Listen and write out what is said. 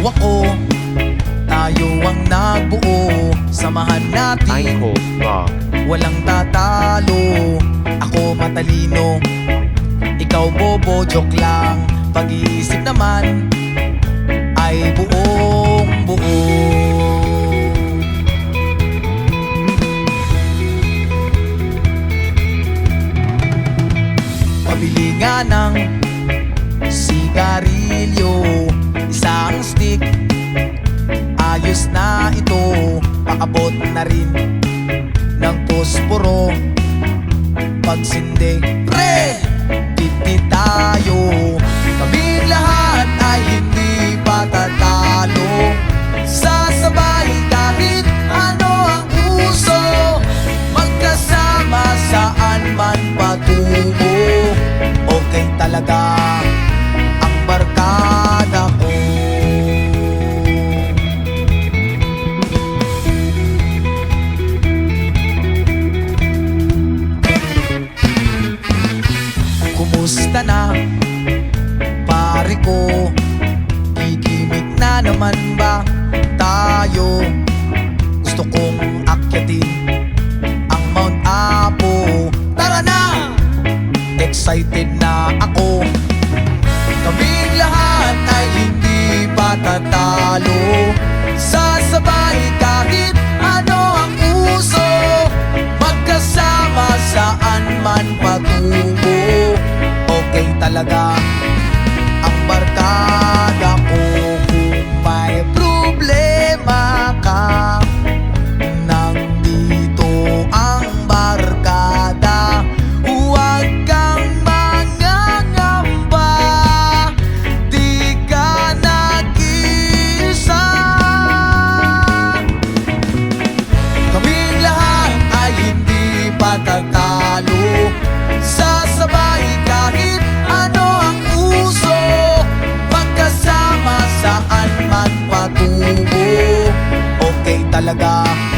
Ikaw ako. Tayo ang nagbuo. Samahan natin. Walang tatalo. Ako matalino. Ikaw bobo, joke lang. Pag-iisip naman Ay buong buo na ito Pakabot na rin ng posporo Pagsindi Pre! Titi tayo Kaming Kumusta na? Pare ko Kikimik na naman ba tayo? Gusto kong akyatin Ang Mount Apo Tara na! Excited na ako Kaming lahat ay hindi patatalo Sasabay talaga Ang barkada ko Kung may problema ka Nandito ang barkada. Huwag kang mangangamba Di ka nag-isa Kaming lahat ay hindi patatalo talaga.